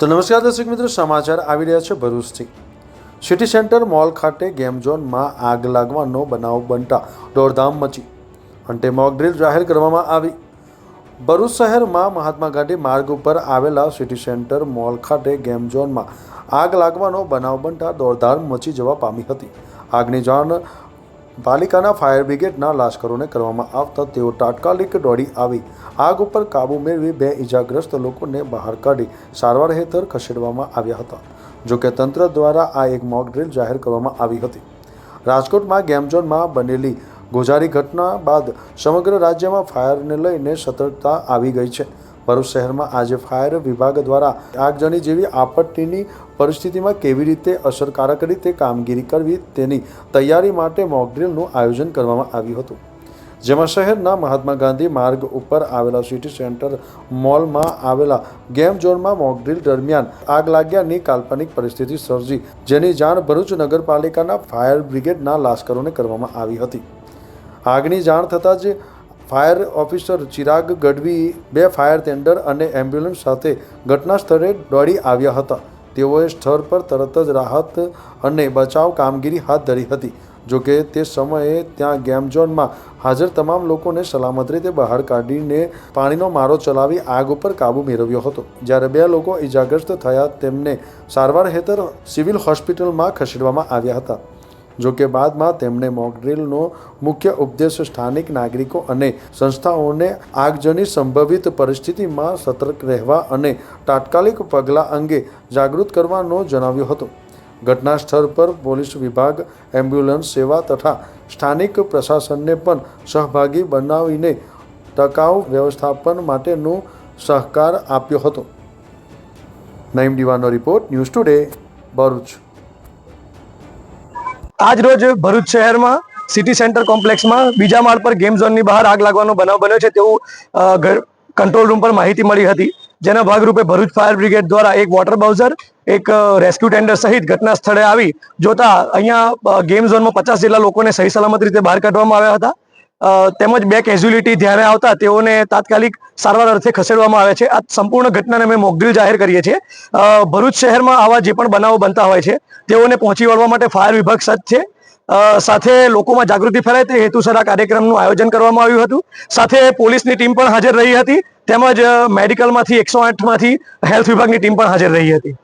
તો નમસ્કાર દર્શક મિત્રો, સમાચાર આવી રહ્યા છે ભરૂચથી. સિટી સેન્ટર મોલ ખાતે ગેમ ઝોનમાં આગ લાગવાનો બનાવ બનતા દોડધામ મચી. અંતે મોક ડ્રીલ જાહેર કરવામાં આવી. ભરૂચ શહેરમાં મહાત્મા ગાંધી માર્ગ ઉપર આવેલા સિટી સેન્ટર મોલ ખાતે ગેમ ઝોનમાં આગ લાગવાનો બનાવ બનતા દોડધામ મચી જવા પામી હતી. આગની જાણ પાલિકાના ફાયર બ્રિગેડના લાશ્કરોને કરવામાં આવતા તેઓ તાત્કાલિક દોડી આવી. આગ ઉપર કાબૂ મેળવી બે ઇજાગ્રસ્ત લોકોને બહાર કાઢી સારવાર હેઠળ ખસેડવામાં આવ્યા હતા. જોકે તંત્ર દ્વારા આ એક મોક ડ્રીલ જાહેર કરવામાં આવી હતી. રાજકોટમાં ગેમઝોનમાં બનેલી ગોઝારી ઘટના બાદ સમગ્ર રાજ્યમાં ફાયરને લઈને સતર્કતા આવી ગઈ છે. ભરૂચ શહેરમાં આજે ફાયર વિભાગ દ્વારા આગજની જેવી આપત્તિની પરિસ્થિતિમાં કેવી રીતે અસરકારક રીતે કામગીરી કરવી તેની તૈયારી માટે મોકડ્રીલનું આયોજન કરવામાં આવ્યું હતું. જેમાં શહેરના મહાત્મા ગાંધી માર્ગ ઉપર આવેલા સિટી સેન્ટર મોલમાં આવેલા ગેમ ઝોનમાં મોકડ્રીલ દરમિયાન આગ લાગ્યાની કાલ્પનિક પરિસ્થિતિ સર્જી, જેની જાણ ભરૂચ નગરપાલિકાના ફાયર બ્રિગેડના લાશ્કરોને કરવામાં આવી હતી. આગની જાણ થતાં જ ફાયર ઓફિસર ચિરાગ ગઢવી બે ફાયર ટેન્ડર અને એમ્બ્યુલન્સ સાથે ઘટના સ્થળે દોડી આવ્યા હતા. તેઓએ સ્થળ પર તરત જ રાહત અને બચાવ કામગીરી હાથ ધરી હતી. જોકે તે સમયે ત્યાં ગેમ ઝોનમાં હાજર તમામ લોકોને સલામત રીતે બહાર કાઢીને પાણીનો મારો ચલાવી આગ ઉપર કાબૂ મેળવ્યો હતો. જ્યારે બે લોકો ઇજાગ્રસ્ત થયા તેમને સારવાર હેતર સિવિલ હોસ્પિટલમાં ખસેડવામાં આવ્યા હતા. જોકે બાદમાં તેમણે મોકડ્રીલનો મુખ્ય ઉપદેશ સ્થાનિક નાગરિકો અને સંસ્થાઓને આગજની સંભવિત પરિસ્થિતિમાં સતર્ક રહેવા અને તાત્કાલિક પગલાં અંગે જાગૃત કરવાનો જણાવ્યો હતો. ઘટના સ્થળ પર પોલીસ વિભાગ, એમ્બ્યુલન્સ સેવા તથા સ્થાનિક પ્રશાસનને પણ સહભાગી બનાવીને ટકાઉ વ્યવસ્થાપન માટેનો સહકાર આપ્યો હતો. Naeem Diwano report news today, Bharuch. આજ રોજ ભરૂચ શહેરમાં સિટી સેન્ટર કોમ્પ્લેક્સમાં બીજા માળ પર ગેમ ઝોનની બહાર આગ લાગવાનો બનાવ બન્યો છે તેવું કંટ્રોલ રૂમ પર માહિતી મળી હતી. જેના ભાગરૂપે ભરૂચ ફાયર બ્રિગેડ દ્વારા એક વોટર બાઉઝર એક રેસ્ક્યુ ટેન્ડર સહિત ઘટના સ્થળે આવી. જોતા અહીંયા ગેમ ઝોનમાં પચાસ જેટલા લોકોને સહી સલામત રીતે બહાર કાઢવામાં આવ્યા હતા. તેમજ બે કેઝ્યુલિટી ધ્યાને આવતા તેઓને તાત્કાલિક સારવાર અર્થે ખસેડવામાં આવે છે. આ સંપૂર્ણ ઘટનાને અમે મોકડ્રીલ જાહેર કરીએ છીએ. ભરૂચ શહેરમાં આવા જે પણ બનાવો બનતા હોય છે, તેઓને પહોંચી વળવા માટે ફાયર વિભાગ સજ્જ છે. સાથે લોકોમાં જાગૃતિ ફેલાય તે હેતુસર આ કાર્યક્રમનું આયોજન કરવામાં આવ્યું હતું. સાથે પોલીસની ટીમ પણ હાજર રહી હતી. તેમજ મેડિકલમાંથી એકસો આઠમાંથી હેલ્થ વિભાગની ટીમ પણ હાજર રહી હતી.